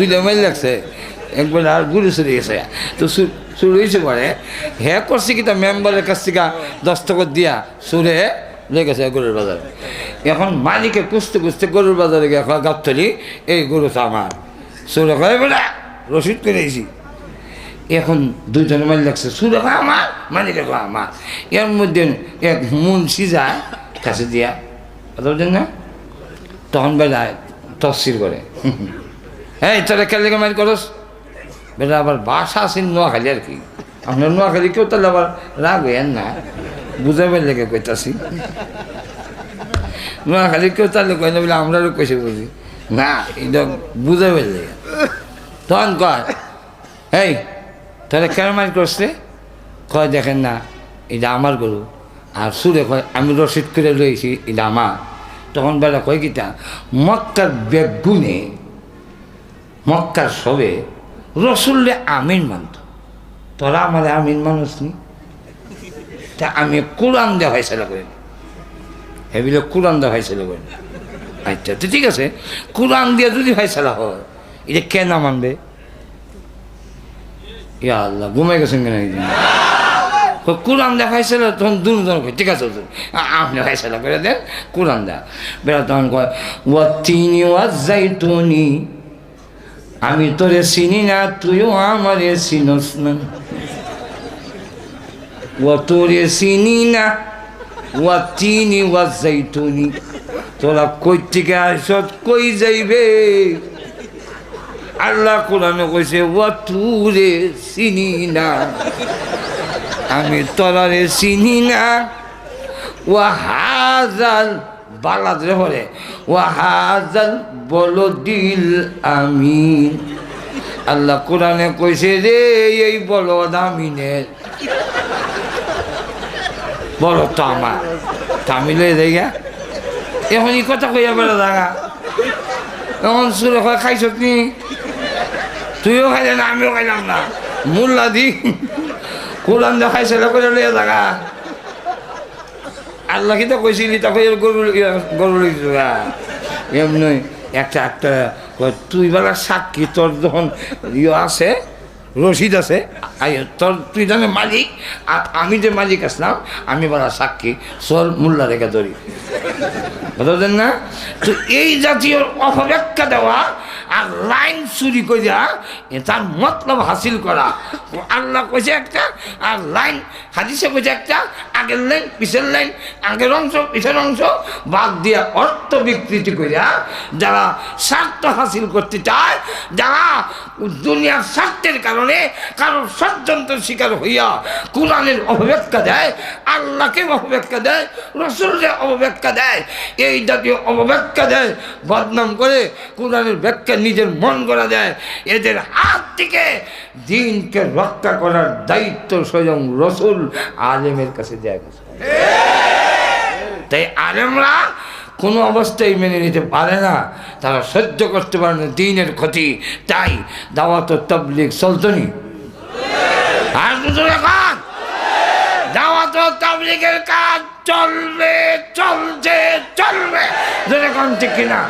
দুইটা মাইল লাগছে, একবার আর গুরু চুরি গেছে। তো চুরি হয়েছে পরে, হে করছে কি তা মেম্বারের কাছ থেকে দস্তখত দিয়া সুরে লেগেছে গরুর বাজারে। এখন মালিকে কুস্তে কুস্তে গরুর বাজারে গিয়ে গাবতলি, এই গরু তো আমার। সুরে কয় বেটা, রসিদ করেছি এখন দুইজনে মাইল লাগছে সুরে আমার? মালিকে আমার। এর মধ্যে এক মুন্সি সিজা কাছে দিয়া। কথা না? তখন বেলায় তফসির করে। হ্যাঁ তোরা খেলে মাইল করস। বেলা আবার বাসা আছে নোয়াখালী আর কি। আপনার নোয়াখালী কেউ তাহলে আবার রাগ হইয়েন না। বুঝাবার লেগে কইতাছি। নোয়াখালী কেউ তাহলে কই না, বলে আমরাও কইছে বুঝি। না, এটা বুঝাবার লেগে। তখন কয় এই তাহলে কেন মাইল করছে কয়, দেখেন না, এটা আমার গরু। আর সুরে কয়, আমি রসিদ করে লইছি, এটা আমার। তখন বেলা কয় কিতা, মক্কার বেগুনে মক্কার সবে রসুল্লে আমিন মানত। তোরা আমার আমিন মানুষ নি তা আমি কোরআন দেওয়া হয়েছিল করে হেবিলে কোরআন দেওয়া হয়েছিল করে আচ্ছা তো ঠিক আছে। কোরআন দিয়ে যদি ফয়সালা হয়, এটা কেন মানবে? ইয়া আল্লাহ ঘুমাই গেছেন কেন এই দিন? তো কোরআন দেখাইছিল তখন দুজন ঠিক আছে আপনি ফয়সালা করে দেন, কোরআন দেয়া বেড়া তখন কয়, ওয়া তিনি ওয়া জাইতুনি আমি তোরে চিনি না, তুইও আমারে চিনস না। ও তোরে চিনি না ওয়া চিনি ওয়া যাইতুনি তোরা কই থেকে আসত কই যাইবে? আল্লাহ কোরআনে কইছে, ও তুরে চিনি না। আমি তোরারে চিনি না। ও হাজাল বালাদরে হরে ও হাজাল বলো দিল আমি আল্লাহ কোরআনে কইছে রে এই বলদ আমিনের। বলো তো আমার, তামিলে দেখা। এখন এই কথা কইয়া বেড়া দেখা এখন সুরে কয়, খাইছ নি তুইও খাইলে না, আমিও খাইলাম না। মোল্লা দি, কোরআন দেখাইছে করে লইয়া দেখা আল্লাহ কি তো কইছিলি এর গরু গরু এমনি একটা একটা তুই বেলা সাক্ষী, তোর যখন ইয়ে আছে, রশিদ আছে তোর, তুই জানে মালিক আর আমি যে মালিক আসলাম, আমি বলা সাক্ষী সর মোল্লা রেখে ধরি। বুঝলেন না? তো এই জাতীয় অপব্যাখ্যা দেওয়া আর লাইন চুরি করিয়া তার মতলব হাসিল করা আল্লাহ কইছে একটা, আর লাইন, হাদিসে কইছে একটা, আগের লাইন, পিছের লাইন, আগের অংশ, পিছের অংশ, বাদ দিয়া অর্থ বিকৃতি করিয়া যারা স্বার্থ হাসিল করতে চায়, যারা দুনিয়ার স্বার্থের কারণে কারোর ষড়যন্ত্র শিকার হইয়া কোরআনের অপব্যাখ্যা দেয়, আল্লাহকে অপব্যাখ্যা দেয়, রসুলকে অপব্যাখ্যা দেয়, এই জাতীয় অপব্যাখ্যা দেয়, বদনাম করে কোরআনের ব্যাখ্যা নিজের মন করা দেয়, এদের হাত থেকে দিনকে রক্ষা করার দায়িত্ব স্বয়ং রসুল আলেমের কাছে দেয়া গেছে। তাই আলেমরা কোনো অবস্থায় মেনে নিতে পারে না। তারা সহ্য করতে পারে না দিনের ক্ষতি। তাই দাওয়াত তবলিক দুটো কাজ চলবে, চলছে, চলবে। কিনা?